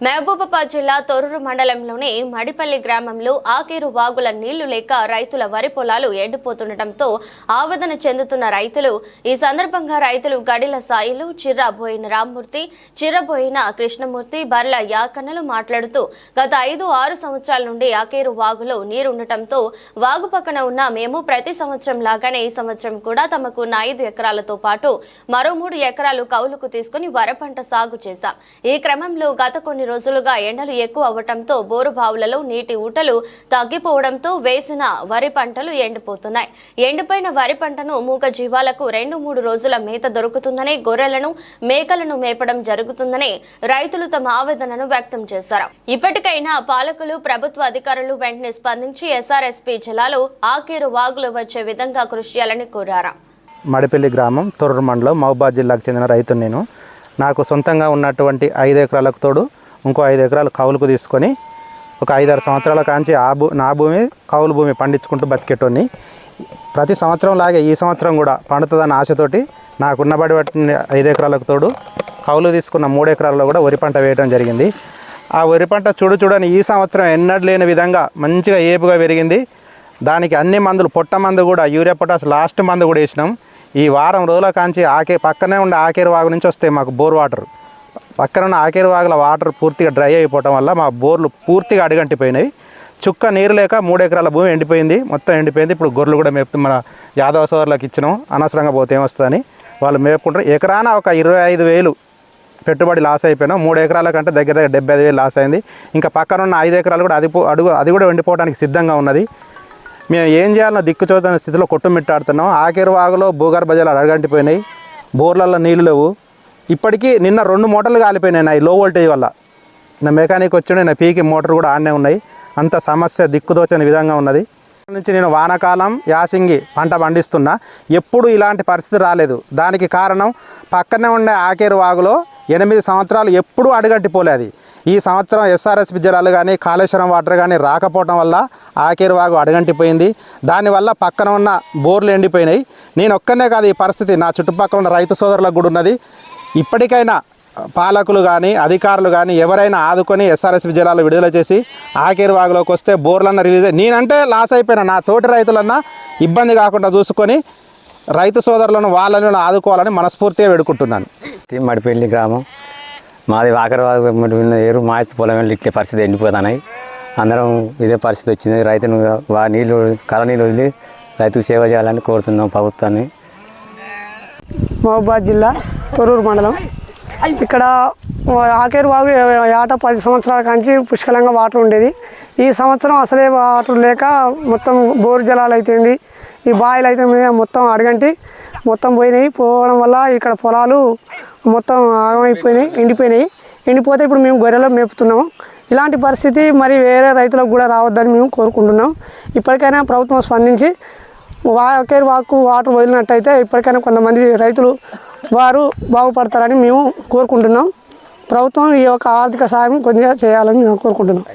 మహబూబాబాద్ జిల్లా తొర్రూరు మండలంలోని మడిపల్లి గ్రామంలో ఆకేరు వాగుల నీళ్ళు లేక రైతుల వరి పొలాలు ఎండిపోతుండటంతో ఆవేదన చెందుతున్న రైతులు ఈ సందర్భంగా రైతులు గడిల సాయిలు చిర్రబోయిన రామ్మూర్తి చిర్రబోయిన కృష్ణమూర్తి బర్ల యాకన్నలు మాట్లాడుతూ గత ఐదు ఆరు సంవత్సరాల నుండి ఆకేరు వాగులో నీరుండటంతో వాగు పక్కన ఉన్న మేము ప్రతి సంవత్సరం లాగానే ఈ సంవత్సరం కూడా తమకున్న ఐదు ఎకరాలతో పాటు మరో మూడు ఎకరాలు కౌలుకు తీసుకుని వర పంట సాగు చేశాం. ఈ క్రమంలో గత కొన్ని రోజులుగా ఎండలు ఎక్కువ అవ్వటంతో బోరు బావులలో నీటి ఊటలు తగ్గిపోవడంతో వేసిన వరి పంటలు ఎండిపోతున్నాయి. ఎండిపోయిన వరి పంటను మూగ జీవాలకు రెండు మూడు రోజుల మేత దొరుకుతుందని గొర్రెలను మేకలను మేపడం జరుగుతుందని రైతులు తమ ఆవేదనను వ్యక్తం చేశారు. ఇప్పటికైనా పాలకులు ప్రభుత్వ అధికారులు వెంటనే స్పందించి ఎస్ఆర్ఎస్పీ జిల్లాలో ఆకేరు వాగులు వచ్చే విధంగా కృషి చేయాలని కోరారు. మడిపల్లి గ్రామం తొర్రూరు మండలం మహబాద్ జిల్లాకు చెందిన రైతు నేను. నాకు సొంతంగా ఉన్నటువంటి ఐదు ఎకరాలకు తోడు ఇంకో ఐదు ఎకరాలు కౌలుకు తీసుకొని ఒక ఐదారు సంవత్సరాల కాంచి ఆ భూ నా భూమి కౌలు భూమి పండించుకుంటూ బతికేటోని ప్రతి సంవత్సరం లాగే ఈ సంవత్సరం కూడా పండుతుందన్న ఆశతోటి నాకున్నబడి పట్టిన ఐదు ఎకరాలకు తోడు కౌలు తీసుకున్న మూడు ఎకరాల్లో కూడా వరి పంట వేయడం జరిగింది. ఆ వరి పంట చూడు చూడని ఈ సంవత్సరం ఎన్నడూ లేని విధంగా మంచిగా ఏపుగా పెరిగింది. దానికి అన్ని మందులు పొట్ట మందు కూడా యూరియా పొటాస్ లాస్ట్ మందు కూడా వేసినాం. ఈ వారం రోజుల కాంచి ఆకే పక్కనే ఉండే ఆకేరు వాగు నుంచి వస్తాయి మాకు బోర్ వాటర్. పక్కన ఉన్న వాగుల వాటర్ పూర్తిగా డ్రై అయిపోవటం వల్ల మా బోర్లు పూర్తిగా అడుగంటిపోయినాయి చుక్క నీరు లేక మూడు ఎకరాల భూమి ఎండిపోయింది. మొత్తం ఎండిపోయింది. ఇప్పుడు గొర్రెలు కూడా మేపుతూ మన యాదవ సోదరులకు ఇచ్చినాం. అనవసరంగా పోతే ఏమొస్తుందని వాళ్ళు మేపుకుంటారు. ఎకరాన ఒక ఇరవై ఐదు వేలు పెట్టుబడి లాస్ అయిపోయినాం. మూడు ఎకరాల కంటే దగ్గర దగ్గర డెబ్బై ఐదు వేలు లాస్ అయింది. ఇంకా పక్కన ఉన్న ఐదు ఎకరాలు కూడా అది అడుగు అది కూడా ఎండిపోవడానికి సిద్ధంగా ఉన్నది. మేము ఏం చేయాలన్న దిక్కుచోదన స్థితిలో కొట్టుమిట్టాడుతున్నాం. ఆఖరి వాగులో భూగర్భ జలాలు అడగంటిపోయినాయి. బోర్లలో నీళ్ళు లేవు. ఇప్పటికీ నిన్న రెండు మోటార్లు కాలిపోయినాయి నా ఈ లో వోల్టేజ్ వల్ల. నా మెకానిక్ వచ్చి నా పీకి మోటార్ కూడా ఆడనే ఉన్నాయి. అంత సమస్య దిక్కుదోచని విధంగా ఉన్నది. నుంచి నేను వానాకాలం యాసింగి పంట పండిస్తున్నా. ఎప్పుడు ఇలాంటి పరిస్థితి రాలేదు. దానికి కారణం పక్కనే ఉండే ఆకేరు వాగులో ఎనిమిది సంవత్సరాలు ఎప్పుడూ అడుగంటిపోలే అది ఈ సంవత్సరం ఎస్ఆర్ఎస్ జలాలు కానీ కాళేశ్వరం వాటర్ కానీ రాకపోవడం వల్ల ఆకేరు వాగు అడగంటిపోయింది. దానివల్ల పక్కన ఉన్న బోర్లు ఎండిపోయినాయి. నేను ఒక్కనే కాదు ఈ పరిస్థితి. నా చుట్టుపక్కల ఉన్న రైతు సోదరులకు కూడా ఉన్నది. ఇప్పటికైనా పాలకులు కానీ అధికారులు కానీ ఎవరైనా ఆదుకొని ఎస్ఆర్ఎస్ జలాలు విడుదల చేసి ఆకేరు వాగులోకి వస్తే బోర్లన్న రిలీజ్ నేనంటే లాస్ అయిపోయినా నా తోటి రైతులన్నా ఇబ్బంది కాకుండా చూసుకొని రైతు సోదరులను వాళ్ళని ఆదుకోవాలని మనస్ఫూర్తిగా వేడుకుంటున్నాను. మడిపల్లి గ్రామం. మాది వాకర ఏరు మాసి పొలం వెళ్ళి ఇట్లే పరిస్థితి ఎండిపోతున్నాయి. అందరం ఇదే పరిస్థితి వచ్చింది. రైతును వా నీళ్ళు కల నీళ్ళు వదిలి రైతుకు సేవ చేయాలని కోరుతున్నాం ప్రభుత్వాన్ని. మహబూబాద్ జిల్లా తొర్రూరు మండలం. ఇక్కడ ఆకేరు వాగు ఏట పది సంవత్సరాల కాంచి పుష్కలంగా వాటర్ ఉండేది. ఈ సంవత్సరం అసలే వాటర్ లేక మొత్తం బోరు జలాలు అయితేంది ఈ బాయిలు అయితే మీద మొత్తం అడగంటి మొత్తం పోయినాయి. పోవడం వల్ల ఇక్కడ పొలాలు మొత్తం ఆగమైపోయినాయి ఎండిపోయినాయి. ఎండిపోతే ఇప్పుడు మేము గొర్రెలు మేపుతున్నాము. ఇలాంటి పరిస్థితి మరి వేరే రైతులకు కూడా రావద్దని మేము కోరుకుంటున్నాం. ఇప్పటికైనా ప్రభుత్వం స్పందించి వాకేరు వాకు వాటర్ వదిలినట్టయితే ఇప్పటికైనా కొంతమంది రైతులు వారు బాగుపడతారని మేము కోరుకుంటున్నాం. ప్రభుత్వం ఈ యొక్క ఆర్థిక సాయం కొద్దిగా చేయాలని మేము కోరుకుంటున్నాం.